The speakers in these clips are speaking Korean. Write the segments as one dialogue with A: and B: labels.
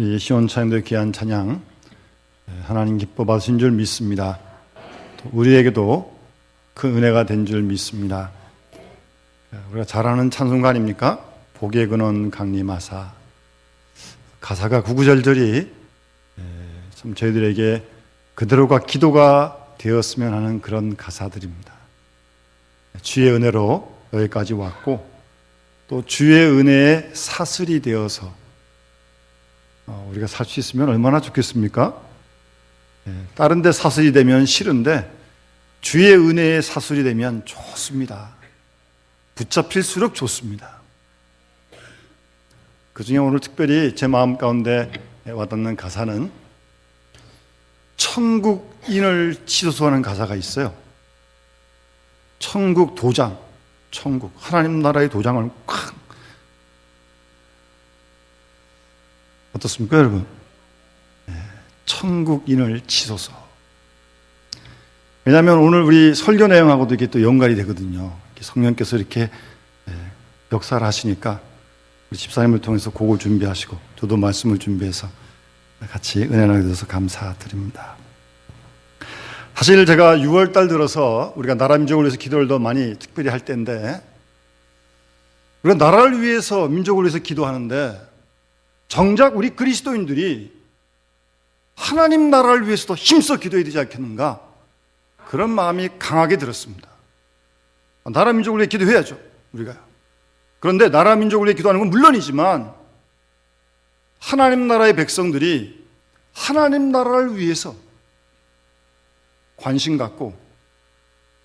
A: 우리 시온차인도의 귀한 찬양 하나님 기뻐 받으신 줄 믿습니다. 또 우리에게도 그 은혜가 된 줄 믿습니다. 우리가 잘 아는 찬송가 아닙니까? 복의 근원 강림하사 가사가 구구절절이 참 저희들에게 그대로가 기도가 되었으면 하는 그런 가사들입니다. 주의 은혜로 여기까지 왔고 또 주의 은혜에 사슬이 되어서 어, 우리가 살 수 있으면 얼마나 좋겠습니까? 예, 다른 데 사슬이 되면 싫은데 주의 은혜에 사슬이 되면 좋습니다. 붙잡힐수록 좋습니다. 그 중에 오늘 특별히 제 마음 가운데 와닿는 가사는 천국인을 치소서하는 가사가 있어요. 천국 도장, 천국 하나님 나라의 도장을 콱 어떻습니까, 여러분? 네, 천국인을 치소서. 왜냐하면 오늘 우리 설교 내용하고도 이게 또 연관이 되거든요. 성령께서 이렇게 예, 역사를 하시니까 우리 집사님을 통해서 곡을 준비하시고 저도 말씀을 준비해서 같이 은혜 나게 돼서 감사드립니다. 사실 제가 6월 달 들어서 우리가 나라 민족을 위해서 기도를 더 많이 특별히 할 때인데 우리가 나라를 위해서 민족을 위해서 기도하는데 정작 우리 그리스도인들이 하나님 나라를 위해서도 힘써 기도해야 되지 않겠는가? 그런 마음이 강하게 들었습니다. 나라 민족을 위해 기도해야죠, 우리가. 그런데 나라 민족을 위해 기도하는 건 물론이지만 하나님 나라의 백성들이 하나님 나라를 위해서 관심 갖고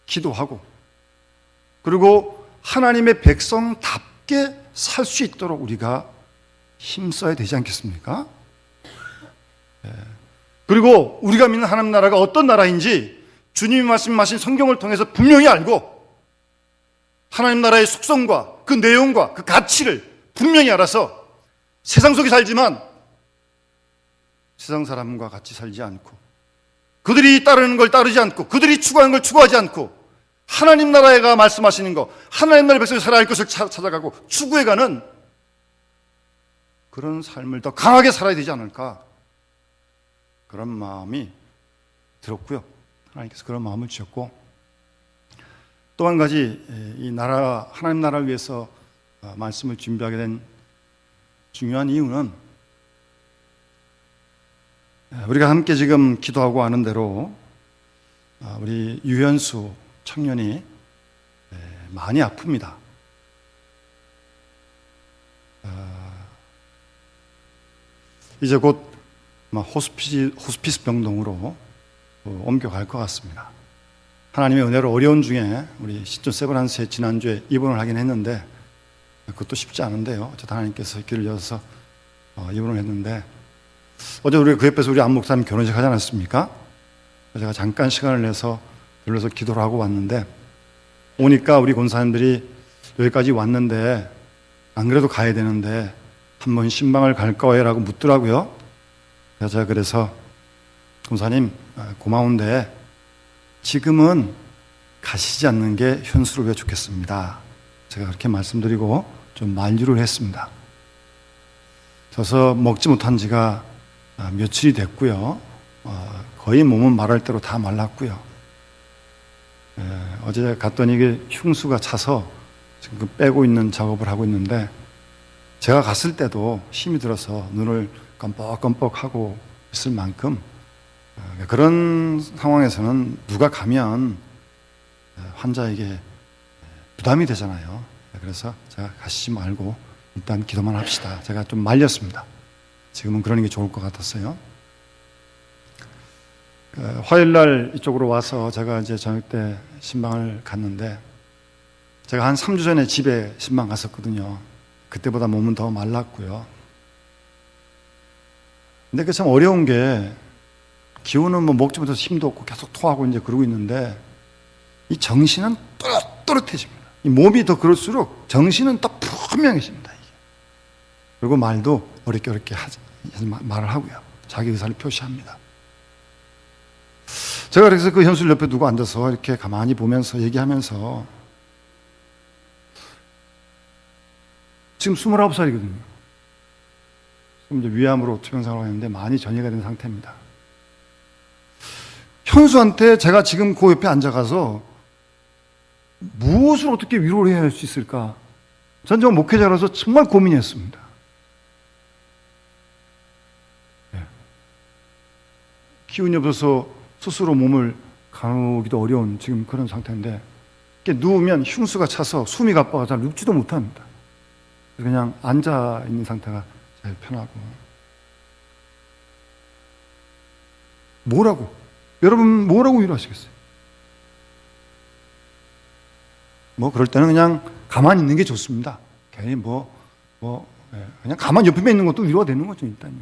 A: 기도하고 그리고 하나님의 백성답게 살 수 있도록 우리가 힘써야 되지 않겠습니까? 예. 그리고 우리가 믿는 하나님 나라가 어떤 나라인지 주님이 말씀하신 성경을 통해서 분명히 알고 하나님 나라의 속성과 그 내용과 그 가치를 분명히 알아서 세상 속에 살지만 세상 사람과 같이 살지 않고 그들이 따르는 걸 따르지 않고 그들이 추구하는 걸 추구하지 않고 하나님 나라가 말씀하시는 거 하나님 나라의 백성이 살아야 할 것을 찾아가고 추구해가는 그런 삶을 더 강하게 살아야 되지 않을까 그런 마음이 들었고요 하나님께서 그런 마음을 주셨고 또 한 가지 이 나라 하나님 나라를 위해서 어, 말씀을 준비하게 된 중요한 이유는 우리가 함께 지금 기도하고 하는 대로 아, 우리 유현수 청년이 많이 아픕니다. 아, 이제 곧 호스피스, 호스피스 병동으로 어, 옮겨갈 것 같습니다. 하나님의 은혜로 어려운 중에 우리 신촌 세브란스에 지난주에 입원을 하긴 했는데 그것도 쉽지 않은데요. 어쨌든 하나님께서 길을 열어서 어, 입원을 했는데 어제 우리 그 옆에서 우리 안 목사님 결혼식 하지 않았습니까? 제가 잠깐 시간을 내서 들러서 기도를 하고 왔는데 오니까 우리 권사님들이 여기까지 왔는데 안 그래도 가야 되는데 한번 신방을 갈까 해라고 묻더라고요. 제가 그래서 권사님 고마운데 지금은 가시지 않는 게 현수를 왜 좋겠습니다. 제가 그렇게 말씀드리고 좀 만류를 했습니다. 저서 먹지 못한 지가 며칠이 됐고요. 거의 몸은 말할 대로 다 말랐고요. 어제 갔더니 흉수가 차서 지금 그 빼고 있는 작업을 하고 있는데 제가 갔을 때도 힘이 들어서 눈을 껌뻑껌뻑 하고 있을 만큼 그런 상황에서는 누가 가면 환자에게 부담이 되잖아요. 그래서 제가 가시지 말고 일단 기도만 합시다. 제가 좀 말렸습니다. 지금은 그러는 게 좋을 것 같았어요. 화요일 날 이쪽으로 와서 제가 이제 저녁 때 신방을 갔는데 제가 한 3주 전에 집에 신방 갔었거든요. 그때보다 몸은 더 말랐고요. 근데 그참 어려운 게 기운은 뭐 못해서 힘도 없고 계속 토하고 이제 그러고 있는데 이 정신은 또렷또렷해집니다. 이 몸이 더 그럴수록 정신은 더 분명해집니다. 이게. 그리고 말도 어렵게 어렵게 하지, 말을 하고요. 자기 의사를 표시합니다. 제가 그래서 그 현술 옆에 두고 앉아서 이렇게 가만히 보면서 얘기하면서 지금 29살이거든요. 좀 이제 위암으로 투병생활을 했는데 많이 전이가 된 상태입니다. 현수한테 제가 지금 그 옆에 앉아가서 무엇을 어떻게 위로를 해야 할 수 있을까? 전 정말 목회자로서 정말 고민했습니다. 예. 기운이 없어서 스스로 몸을 가누기도 어려운 지금 그런 상태인데 누우면 흉수가 차서 숨이 가빠가 잘 눕지도 못합니다. 그냥 앉아 있는 상태가 제일 편하고 뭐라고 여러분 뭐라고 위로하시겠어요? 뭐 그럴 때는 그냥 가만히 있는 게 좋습니다. 괜히 뭐, 뭐, 예, 그냥 가만히 옆에 있는 것도 위로가 되는 거죠, 일단요.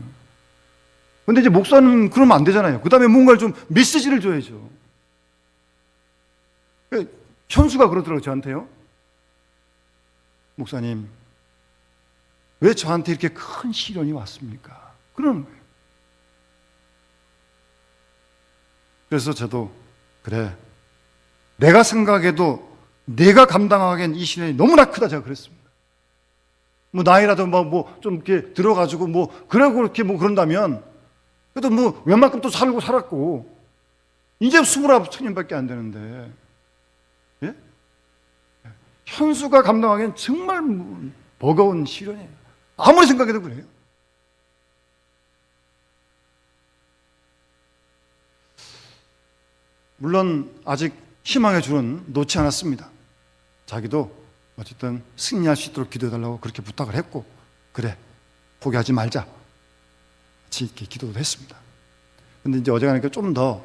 A: 근데 이제 목사는 그러면 안 되잖아요. 그 다음에 뭔가를 좀 메시지를 줘야죠. 그 현수가 그러더라고요, 저한테요. 목사님, 왜 저한테 이렇게 큰 시련이 왔습니까? 그러는 거예요. 그래서 저도, 그래. 내가 생각해도 내가 감당하기엔 이 시련이 너무나 크다 제가 그랬습니다. 뭐 나이라도 뭐좀 이렇게 들어가지고 뭐 그러고 그렇게 뭐 그런다면 그래도 뭐 웬만큼 또 살고 살았고 이제 스물아홉 청년밖에 안 되는데 예? 현수가 감당하기엔 정말 뭐 버거운 시련이에요. 아무리 생각해도 그래요. 물론 아직 희망의 줄은 놓지 않았습니다. 자기도 어쨌든 승리할 수 있도록 기도해달라고 그렇게 부탁을 했고, 그래, 포기하지 말자. 같이 이렇게 기도도 했습니다. 근데 이제 어제 가니까 좀더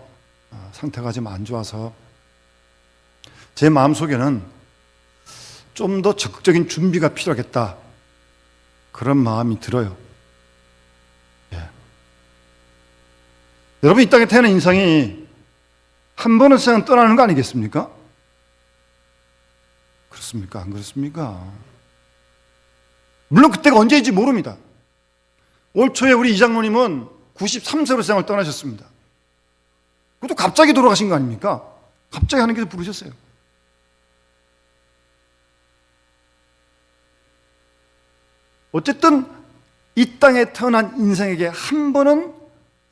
A: 어, 상태가 좀 안 좋아서 제 마음 속에는 좀 더 적극적인 준비가 필요하겠다. 그런 마음이 들어요. 예. 여러분, 이 땅에 태어난 인상이 한 번은 세상 떠나는 거 아니겠습니까? 그렇습니까? 안 그렇습니까? 물론 그때가 언제인지 모릅니다. 올 초에 우리 이장로님은 93세로 세상을 떠나셨습니다. 그것도 갑자기 돌아가신 거 아닙니까? 갑자기 하나님께서 부르셨어요. 어쨌든 이 땅에 태어난 인생에게 한 번은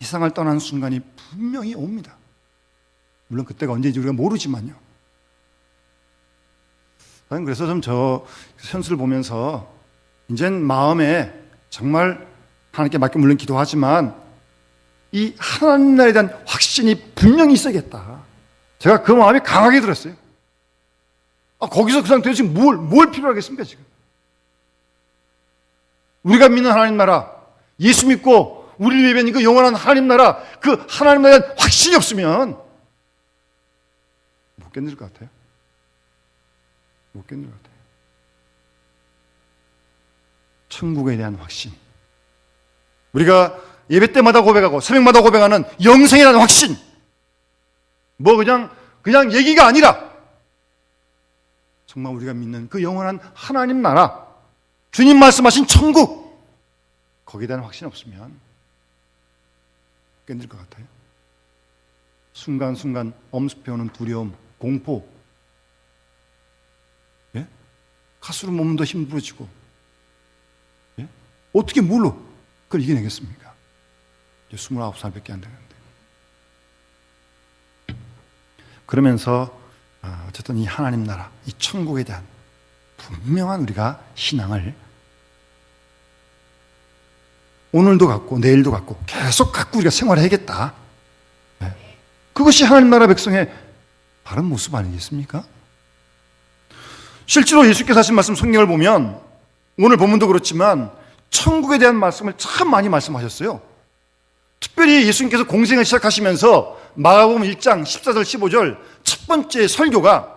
A: 이 세상을 떠나는 순간이 분명히 옵니다. 물론 그때가 언제인지 우리가 모르지만요. 저는 그래서 좀 저 현수를 보면서 이젠 마음에 정말 하나님께 맡겨 물론 기도하지만 이 하나님 나라에 대한 확신이 분명히 있어야겠다. 제가 그 마음이 강하게 들었어요. 아, 거기서 그 상태에서 지금 뭘, 뭘 필요하겠습니까, 지금? 우리가 믿는 하나님 나라, 예수 믿고 우리를 예배하는 그 영원한 하나님 나라, 그 하나님 나라에 대한 확신이 없으면 못 견딜 것 같아요. 못 견딜 것 같아요. 천국에 대한 확신. 우리가 예배 때마다 고백하고 새벽마다 고백하는 영생이라는 확신. 뭐 그냥 그냥 얘기가 아니라 정말 우리가 믿는 그 영원한 하나님 나라, 주님 말씀하신 천국 거기에 대한 확신 없으면 견딜 것 같아요. 순간순간 엄습해오는 두려움, 공포, 예? 가스로 몸도 힘들어지고, 예? 어떻게 뭘로 그걸 이겨내겠습니까? 이제 29살밖에 안 되는데. 그러면서 아, 어쨌든 이 하나님 나라, 이 천국에 대한 분명한 우리가 신앙을 오늘도 갖고 내일도 갖고 계속 갖고 우리가 생활해야겠다. 네. 그것이 하나님 나라 백성의 바른 모습 아니겠습니까? 실제로 예수께서 하신 말씀 성경을 보면 오늘 본문도 그렇지만 천국에 대한 말씀을 참 많이 말씀하셨어요. 특별히 예수님께서 공생을 시작하시면서 마가복음 1장 14절 15절 첫 번째 설교가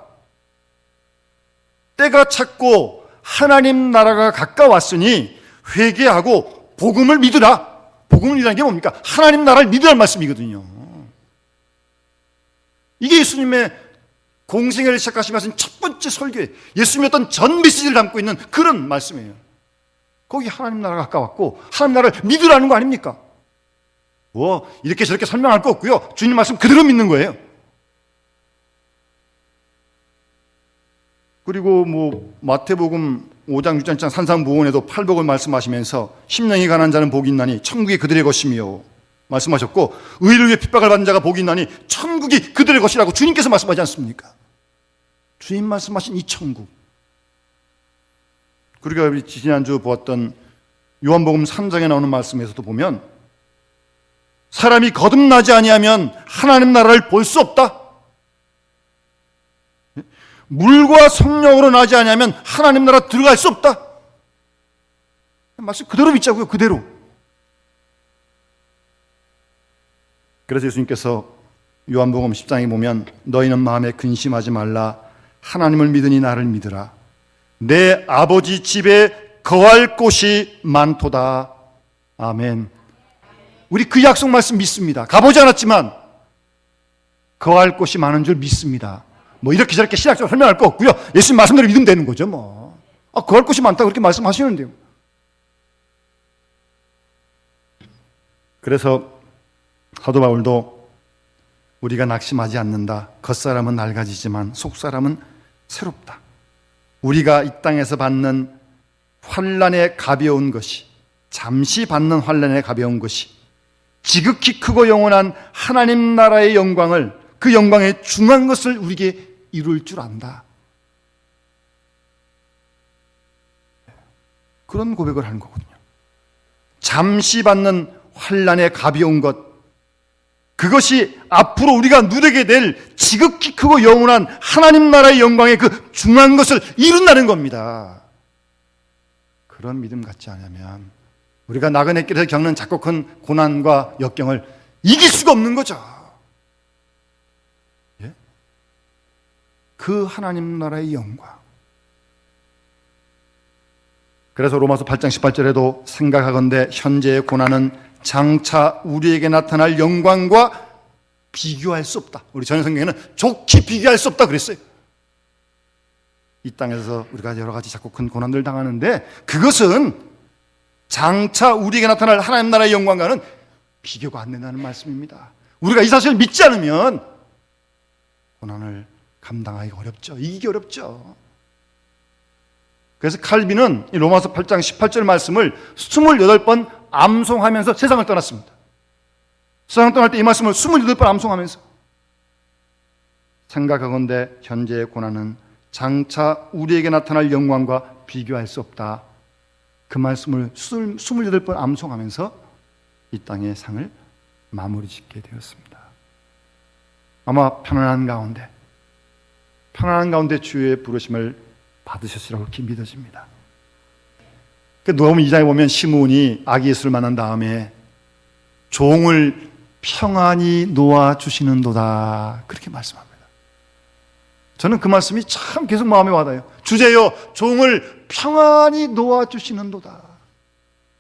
A: 때가 찼고 하나님 나라가 가까웠으니 회개하고 복음을 믿으라. 복음이라는 게 뭡니까? 하나님 나라를 믿으라는 말씀이거든요. 이게 예수님의 공생애를 시작하시면서 첫 번째 설교에 예수님의 어떤 전 메시지를 담고 있는 그런 말씀이에요. 거기 하나님 나라가 가까웠고 하나님 나라를 믿으라는 거 아닙니까? 뭐 이렇게 저렇게 설명할 거 없고요. 주님 말씀 그대로 믿는 거예요. 그리고 뭐 마태복음 5장 6장 7장 산상부원에도 팔복을 말씀하시면서 심령이 가난 자는 복이 있나니 천국이 그들의 것이며 말씀하셨고 의를 위해 핍박을 받는 자가 복이 있나니 천국이 그들의 것이라고 주님께서 말씀하지 않습니까? 주님 말씀하신 이 천국 우리 지난주 보았던 요한복음 3장에 나오는 말씀에서도 보면 사람이 거듭나지 아니하면 하나님 나라를 볼 수 없다. 물과 성령으로 나지 아니하면 하나님 나라 들어갈 수 없다. 말씀 그대로 믿자고요. 그대로. 그래서 예수님께서 요한복음 10장에 보면 너희는 마음에 근심하지 말라. 하나님을 믿으니 나를 믿으라. 내 아버지 집에 거할 곳이 많도다. 아멘. 우리 그 약속 말씀 믿습니다. 가보지 않았지만 거할 곳이 많은 줄 믿습니다. 뭐 이렇게 저렇게 신학적으로 설명할 거 없고요. 예수님 말씀대로 믿으면 되는 거죠, 뭐. 아, 거할 곳이 많다 그렇게 말씀하시는데요. 그래서 사도 바울도 우리가 낙심하지 않는다. 겉사람은 낡아지지만 속사람은 새롭다. 우리가 이 땅에서 받는 환란의 가벼운 것이 잠시 받는 환란의 가벼운 것이 지극히 크고 영원한 하나님 나라의 영광을 그 영광의 중한 것을 우리에게 이룰 줄 안다. 그런 고백을 하는 거거든요. 잠시 받는 환란의 가벼운 것 그것이 앞으로 우리가 누리게 될 지극히 크고 영원한 하나님 나라의 영광의 그 중한 것을 이룬다는 겁니다. 그런 믿음 갖지 않으면 우리가 나그네 길에서 겪는 작고 큰 고난과 역경을 이길 수가 없는 거죠. 예? 그 하나님 나라의 영광. 그래서 로마서 8장 18절에도 생각하건대 현재의 고난은 장차 우리에게 나타날 영광과 비교할 수 없다. 우리 전현 성경에는 좋게 비교할 수 없다 그랬어요. 이 땅에서 우리가 여러 가지 작고 큰 고난들 당하는데 그것은 장차 우리에게 나타날 하나님 나라의 영광과는 비교가 안 된다는 말씀입니다. 우리가 이 사실을 믿지 않으면 고난을 감당하기 어렵죠. 이기기 어렵죠. 그래서 칼빈은 이 로마서 8장 18절 말씀을 28번 암송하면서 세상을 떠났습니다. 세상을 떠날 때 이 말씀을 28번 암송하면서 생각하건대 현재의 고난은 장차 우리에게 나타날 영광과 비교할 수 없다. 그 말씀을 28번 암송하면서 이 땅의 상을 마무리 짓게 되었습니다. 아마 편안한 가운데, 편안한 가운데 주의 부르심을 받으셨으라고 그렇게 믿어집니다. 그 누가복음 2장에 보면 시므온이 아기 예수를 만난 다음에 종을 평안히 놓아 주시는도다 그렇게 말씀합니다. 저는 그 말씀이 참 계속 마음에 와닿아요. 주제여 종을 평안히 놓아 주시는도다.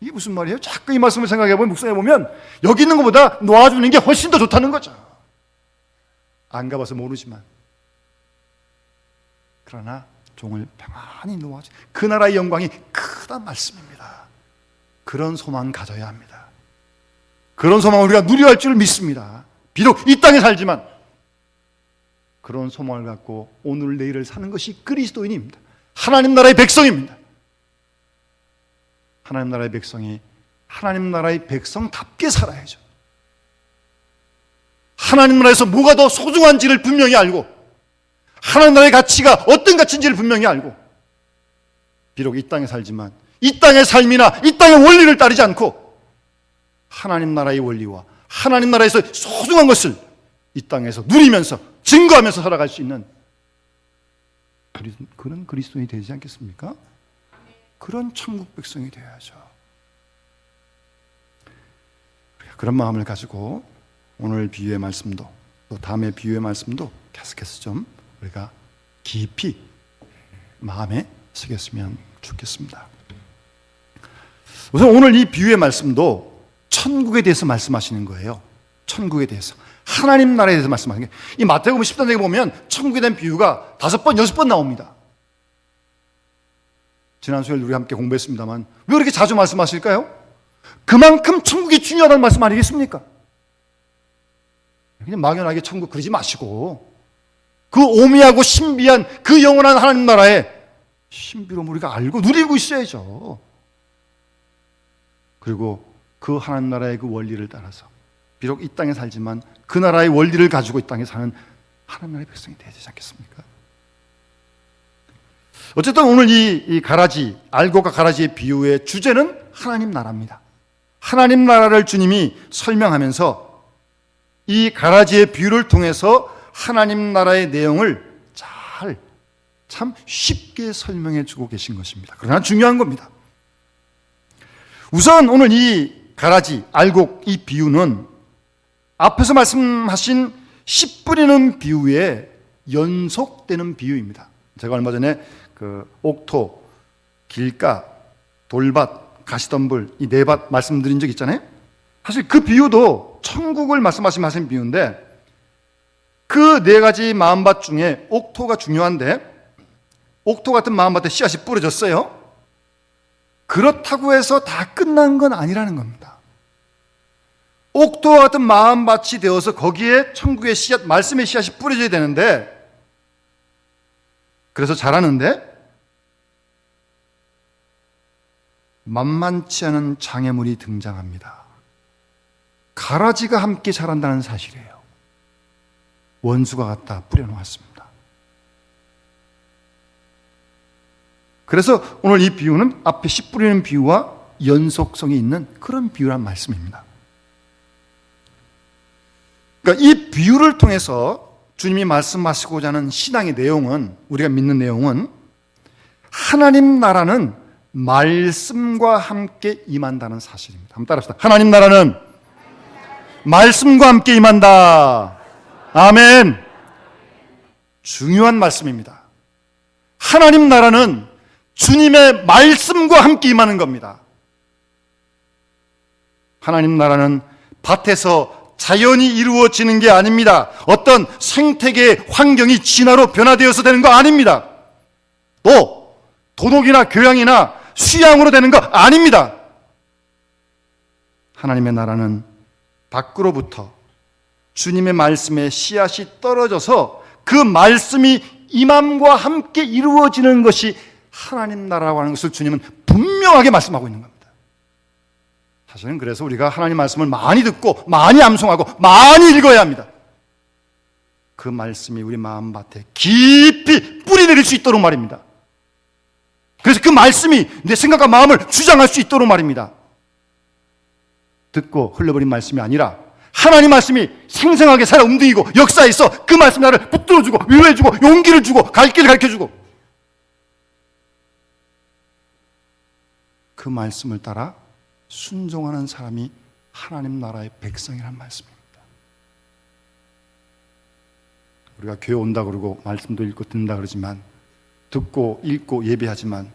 A: 이게 무슨 말이에요? 자꾸 이 말씀을 생각해 보면 묵상해 보면 여기 있는 것보다 놓아주는 게 훨씬 더 좋다는 거죠. 안 가봐서 모르지만 그러나 종을 평안히 놓아주. 그 나라의 영광이 크다 말씀입니다. 그런 소망 가져야 합니다. 그런 소망을 우리가 누려야 할 줄 믿습니다. 비록 이 땅에 살지만 그런 소망을 갖고 오늘 내일을 사는 것이 그리스도인입니다. 하나님 나라의 백성입니다. 하나님 나라의 백성이 하나님 나라의 백성답게 살아야죠. 하나님 나라에서 뭐가 더 소중한지를 분명히 알고 하나님 나라의 가치가 어떤 가치인지를 분명히 알고 비록 이 땅에 살지만 이 땅의 삶이나 이 땅의 원리를 따르지 않고 하나님 나라의 원리와 하나님 나라에서 소중한 것을 이 땅에서 누리면서 증거하면서 살아갈 수 있는 그런 그리스도인이 되지 않겠습니까? 그런 천국 백성이 되어야죠. 그런 마음을 가지고 오늘 비유의 말씀도 또 다음의 비유의 말씀도 계속해서 좀 우리가 깊이 마음에 새겼으면 좋겠습니다. 우선 오늘 이 비유의 말씀도 천국에 대해서 말씀하시는 거예요. 천국에 대해서. 하나님 나라에 대해서 말씀하는 게. 이 마태복음 10장에 보면 천국에 대한 비유가 다섯 번, 여섯 번 나옵니다. 지난 수요일 우리 함께 공부했습니다만 왜 이렇게 자주 말씀하실까요? 그만큼 천국이 중요하다는 말씀 아니겠습니까? 그냥 막연하게 천국 그러지 마시고 그 오미하고 신비한 그 영원한 하나님 나라에 신비로움 우리가 알고 누리고 있어야죠. 그리고 그 하나님 나라의 그 원리를 따라서 비록 이 땅에 살지만 그 나라의 원리를 가지고 이 땅에 사는 하나님 나라의 백성이 되야 되지 않겠습니까? 어쨌든 오늘 이, 이 가라지, 알고가 가라지의 비유의 주제는 하나님 나라입니다. 하나님 나라를 주님이 설명하면서 이 가라지의 비유를 통해서 하나님 나라의 내용을 잘, 참 쉽게 설명해 주고 계신 것입니다. 그러나 중요한 겁니다. 우선 오늘 이 가라지, 알곡, 이 비유는 앞에서 말씀하신 씨 뿌리는 비유에 연속되는 비유입니다. 제가 얼마 전에 그 옥토, 길가, 돌밭, 가시덤불 이 네 밭 말씀드린 적 있잖아요. 사실 그 비유도 천국을 말씀하신 하신 비유인데 그 네 가지 마음밭 중에 옥토가 중요한데 옥토 같은 마음밭에 씨앗이 뿌려졌어요. 그렇다고 해서 다 끝난 건 아니라는 겁니다. 옥토와 같은 마음밭이 되어서 거기에 천국의 씨앗, 말씀의 씨앗이 뿌려져야 되는데 그래서 자라는데 만만치 않은 장애물이 등장합니다. 가라지가 함께 자란다는 사실이에요. 원수가 갖다 뿌려놓았습니다. 그래서 오늘 이 비유는 앞에 씨 뿌리는 비유와 연속성이 있는 그런 비유란 말씀입니다. 그러니까 이 비유를 통해서 주님이 말씀하시고자 하는 신앙의 내용은 우리가 믿는 내용은 하나님 나라는 말씀과 함께 임한다는 사실입니다. 한번 따라합시다. 하나님 나라는 말씀과 함께 임한다. 아멘. 중요한 말씀입니다. 하나님 나라는 주님의 말씀과 함께 임하는 겁니다. 하나님 나라는 밭에서 자연이 이루어지는 게 아닙니다. 어떤 생태계 환경이 진화로 변화되어서 되는 거 아닙니다. 또 도덕이나 교양이나 수양으로 되는 거 아닙니다. 하나님의 나라는 밖으로부터 주님의 말씀에 씨앗이 떨어져서 그 말씀이 임함과 함께 이루어지는 것이 하나님 나라라고 하는 것을 주님은 분명하게 말씀하고 있는 겁니다. 사실은 그래서 우리가 하나님 말씀을 많이 듣고 많이 암송하고 많이 읽어야 합니다. 그 말씀이 우리 마음밭에 깊이 뿌리 내릴 수 있도록 말입니다. 그래서 그 말씀이 내 생각과 마음을 주장할 수 있도록 말입니다. 듣고 흘려버린 말씀이 아니라 하나님 말씀이 생생하게 살아 움직이고 역사에 있어 그 말씀이 나를 붙들어주고 위로해주고 용기를 주고 갈 길을 가르쳐주고 그 말씀을 따라 순종하는 사람이 하나님 나라의 백성이란 말씀입니다. 우리가 교회 온다 그러고 말씀도 읽고 듣는다 그러지만 듣고 읽고 예배하지만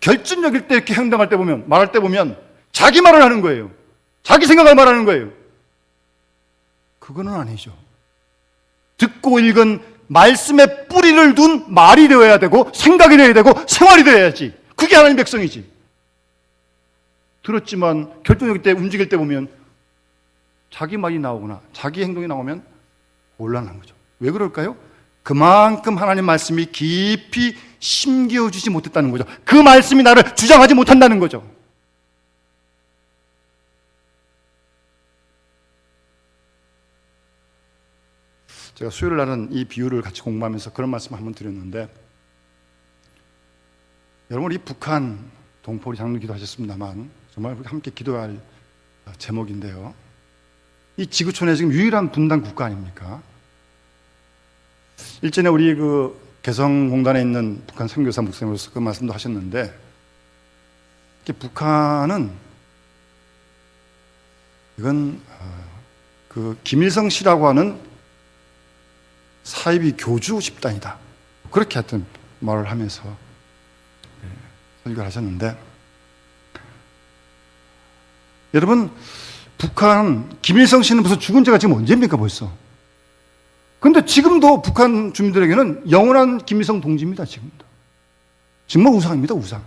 A: 결정적일 때 이렇게 행동할 때 보면 말할 때 보면 자기 말을 하는 거예요. 자기 생각을 말하는 거예요. 그거는 아니죠. 듣고 읽은 말씀에 뿌리를 둔 말이 되어야 되고 생각이 되어야 되고 생활이 되어야지. 그게 하나님 백성이지. 들었지만 결정적일 때 움직일 때 보면 자기 말이 나오거나 자기 행동이 나오면 곤란한 거죠. 왜 그럴까요? 그만큼 하나님 말씀이 깊이 심겨주지 못했다는 거죠. 그 말씀이 나를 주장하지 못한다는 거죠. 제가 수요일 날은 이 비유를 같이 공부하면서 그런 말씀 한번 드렸는데 여러분 이 북한 동포리 장로 기도하셨습니다만 정말 함께 기도할 제목인데요. 이 지구촌에 지금 유일한 분단 국가 아닙니까? 일전에 우리 그 개성공단에 있는 북한 선교사 목사님으로서 그 말씀도 하셨는데 북한은 이건 어, 그 김일성 씨라고 하는 사이비 교주 집단이다. 그렇게 하여튼 말을 하면서 예, 설교를 하셨는데 여러분 북한 김일성 씨는 무슨 죽은 지가 지금 언제입니까 벌써? 근데 지금도 북한 주민들에게는 영원한 김일성 동지입니다, 지금도. 정말 우상입니다, 우상.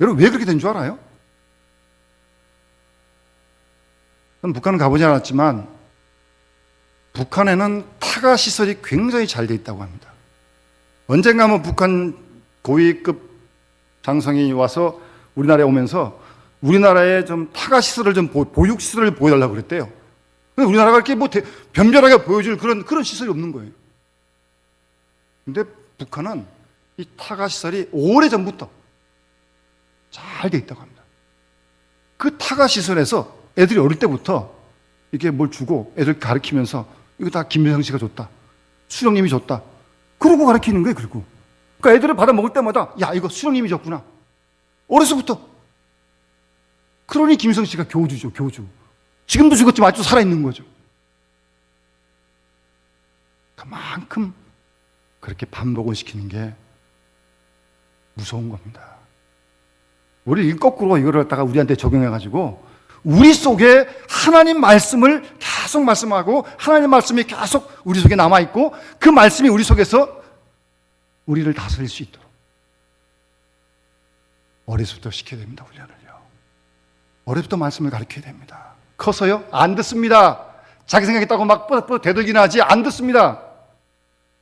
A: 여러분, 왜 그렇게 된 줄 알아요? 북한은 가보지 않았지만, 북한에는 타가 시설이 굉장히 잘 돼 있다고 합니다. 언젠가 뭐 북한 고위급 장성이 와서 우리나라에 오면서 우리나라에 좀 타가 시설을 좀 보- 보육 시설을 보여달라고 그랬대요. 근데 우리나라가 이렇게 뭐 대- 변변하게 보여줄 그런 그런 시설이 없는 거예요. 근데 북한은 이 타가 시설이 오래 전부터 잘 돼 있다고 합니다. 그 타가 시설에서 애들이 어릴 때부터 이렇게 뭘 주고 애들 가르치면서 이거 다 김일성 씨가 줬다. 수령님이 줬다. 그러고 가르치는 거예요, 그리고. 그러니까 애들을 받아 먹을 때마다 야, 이거 수령님이 줬구나. 어려서부터. 그러니 김일성 씨가 교주죠, 교주. 지금도 죽었지만 아직도 살아있는 거죠. 그만큼 그렇게 반복을 시키는 게 무서운 겁니다. 우리 이 거꾸로 이거를 갖다가 우리한테 적용해가지고 우리 속에 하나님 말씀을 계속 말씀하고 하나님 말씀이 계속 우리 속에 남아 있고 그 말씀이 우리 속에서 우리를 다스릴 수 있도록 어려서부터 시켜야 됩니다, 훈련을요. 어려서부터 말씀을 가르쳐야 됩니다. 커서요? 안 듣습니다. 자기 생각했다고 막 뻗어 대들기나 하지 안 듣습니다.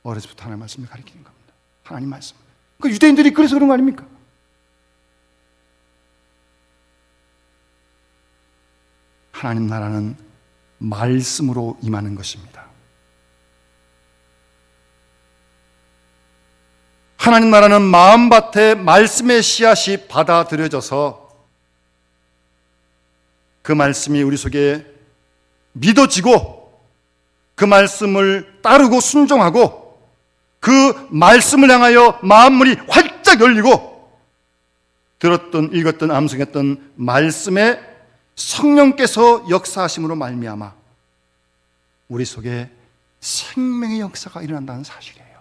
A: 어려서부터 하나님 말씀을 가르치는 겁니다. 하나님 말씀. 그 유대인들이 그래서 그런 거 아닙니까? 하나님 나라는 말씀으로 임하는 것입니다. 하나님 나라는 마음밭에 말씀의 씨앗이 받아들여져서 그 말씀이 우리 속에 믿어지고 그 말씀을 따르고 순종하고 그 말씀을 향하여 마음문이 활짝 열리고 들었던 읽었던 암송했던 말씀에 성령께서 역사하심으로 말미암아 우리 속에 생명의 역사가 일어난다는 사실이에요.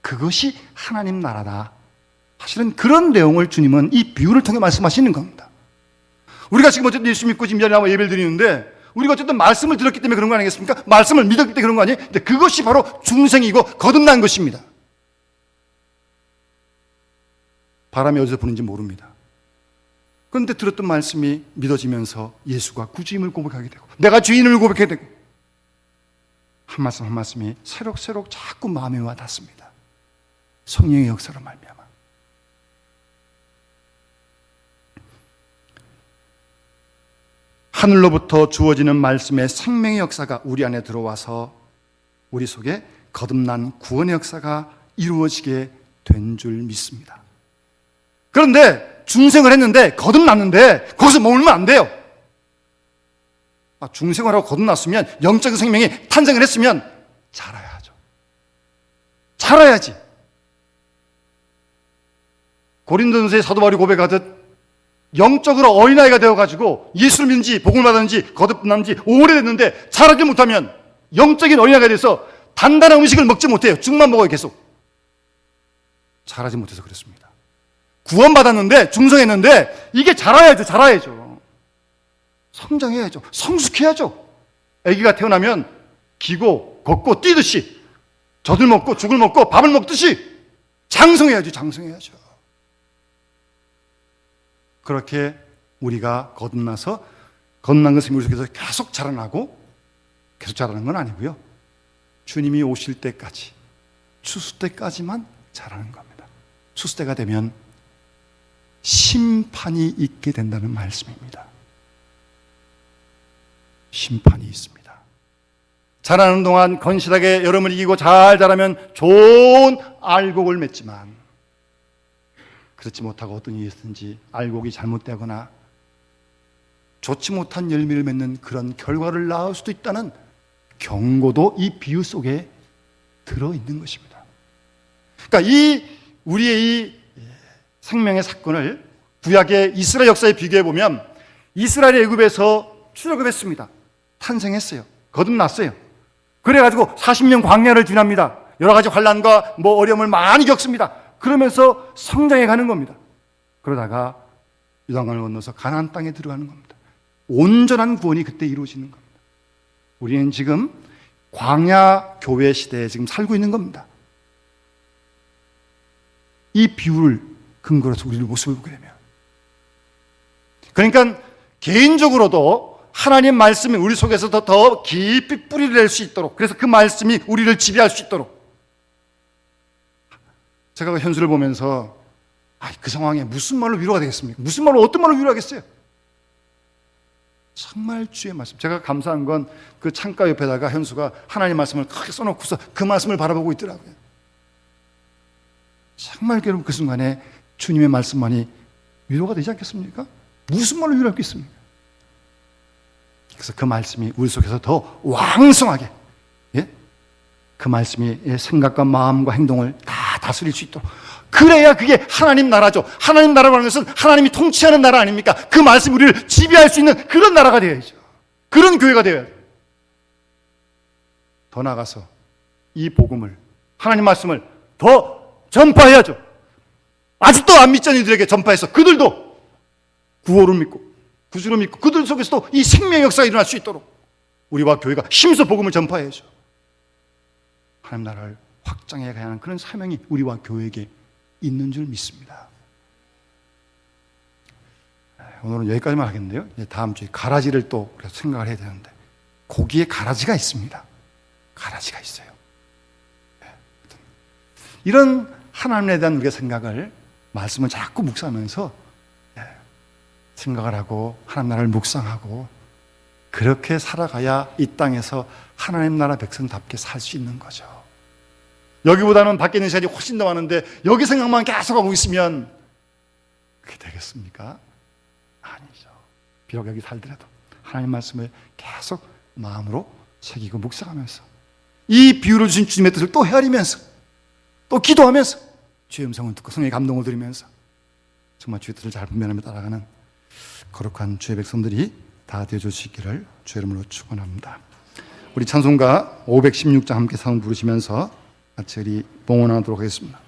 A: 그것이 하나님 나라다. 사실은 그런 내용을 주님은 이 비유를 통해 말씀하시는 겁니다. 우리가 지금 어쨌든 예수 믿고 지금 자리에 예배를 드리는데 우리가 어쨌든 말씀을 들었기 때문에 그런 거 아니겠습니까? 말씀을 믿었기 때문에 그런 거 아니에요? 그것이 바로 중생이고 거듭난 것입니다. 바람이 어디서 부는지 모릅니다. 그런데 들었던 말씀이 믿어지면서 예수가 구주임을 고백하게 되고 내가 주인을 고백하게 되고 한 말씀 한 말씀이 새록새록 자꾸 마음에 와 닿습니다. 성령의 역사로 말미암아. 하늘로부터 주어지는 말씀의 생명의 역사가 우리 안에 들어와서 우리 속에 거듭난 구원의 역사가 이루어지게 된 줄 믿습니다. 그런데 중생을 했는데 거듭났는데 거기서 머물면 안 돼요. 아, 중생을 하고 거듭났으면 영적인 생명이 탄생을 했으면 자라야죠. 자라야지. 고린도전서의 사도 바울이 고백하듯 영적으로 어린아이가 되어가지고 예수를 믿는지 복음을 받았는지 거듭났는지 오래됐는데 자라지 못하면 영적인 어린아이가 돼서 단단한 음식을 먹지 못해요. 죽만 먹어요 계속. 자라지 못해서 그렇습니다. 구원받았는데 중성했는데 이게 자라야죠 자라야죠. 성장해야죠. 성숙해야죠. 아기가 태어나면 기고 걷고 뛰듯이 젖을 먹고 죽을 먹고 밥을 먹듯이 장성해야죠 장성해야죠. 그렇게 우리가 거듭나서 거듭난 것을 우리 속에서 계속 자라나고 계속 자라는 건 아니고요. 주님이 오실 때까지 추수 때까지만 자라는 겁니다. 추수 때가 되면 심판이 있게 된다는 말씀입니다. 심판이 있습니다. 자라는 동안 건실하게 여름을 이기고 잘 자라면 좋은 알곡을 맺지만 그렇지 못하고 어떤 있든지 알곡이 잘못되거나 좋지 못한 열매를 맺는 그런 결과를 낳을 수도 있다는 경고도 이 비유 속에 들어 있는 것입니다. 그러니까 이 우리의 이 생명의 사건을 구약의 이스라엘 역사에 비교해 보면 이스라엘이 애굽에서 출애굽했습니다. 탄생했어요. 거듭났어요. 그래가지고 40년 광야를 지납니다. 여러 가지 환란과 뭐 어려움을 많이 겪습니다. 그러면서 성장해 가는 겁니다. 그러다가 유단강을 건너서 가나안 땅에 들어가는 겁니다. 온전한 구원이 그때 이루어지는 겁니다. 우리는 지금 광야 교회 시대에 지금 살고 있는 겁니다. 이 비유를 근거로 해서 우리를 모습을 보게 되면. 그러니까 개인적으로도 하나님 말씀이 우리 속에서 더, 더 깊이 뿌리를 낼 수 있도록 그래서 그 말씀이 우리를 지배할 수 있도록 제가 그 현수를 보면서 아, 그 상황에 무슨 말로 위로가 되겠습니까? 무슨 말로 어떤 말로 위로하겠어요? 정말 주의 말씀. 제가 감사한 건 그 창가 옆에다가 현수가 하나님 말씀을 크게 써놓고서 그 말씀을 바라보고 있더라고요. 정말 여러분 그 순간에 주님의 말씀만이 위로가 되지 않겠습니까? 무슨 말로 위로할 게 있습니까? 그래서 그 말씀이 우리 속에서 더 왕성하게 예? 그 말씀이 예, 생각과 마음과 행동을 다 다스릴 수 있도록 그래야 그게 하나님 나라죠. 하나님 나라라는 것은 하나님이 통치하는 나라 아닙니까? 그 말씀이 우리를 지배할 수 있는 그런 나라가 되어야죠. 그런 교회가 되어야 돼요. 더 나아가서 이 복음을 하나님 말씀을 더 전파해야죠. 아직도 안 믿던 이들에게 전파해서 그들도 구호를 믿고 구주를 믿고 그들 속에서도 이 생명 역사가 일어날 수 있도록 우리와 교회가 힘써 복음을 전파해야죠. 하나님 나라를 확장해 가야 하는 그런 사명이 우리와 교회에게 있는 줄 믿습니다. 오늘은 여기까지만 하겠는데요. 다음 주에 가라지를 또 생각을 해야 되는데 고기에 가라지가 있습니다. 가라지가 있어요. 네. 이런 하나님에 대한 우리의 생각을 말씀을 자꾸 묵상하면서 네, 생각을 하고 하나님 나라를 묵상하고 그렇게 살아가야 이 땅에서 하나님 나라 백성답게 살 수 있는 거죠. 여기보다는 밖에 있는 시간이 훨씬 더 많은데 여기 생각만 계속 하고 있으면 그게 되겠습니까? 아니죠. 비록 여기 살더라도 하나님 말씀을 계속 마음으로 새기고 묵상하면서 이 비유를 주신 주님의 뜻을 또 헤아리면서 또 기도하면서 주의 음성을 듣고 성의 감동을 들으면서 정말 주의 뜻을 잘 분별하며 따라가는 거룩한 주의 백성들이 다 되어주시기를 주의 이름으로 축원합니다. 우리 찬송가 516장 함께 상 부르시면서 같이 우리 봉헌하도록 하겠습니다.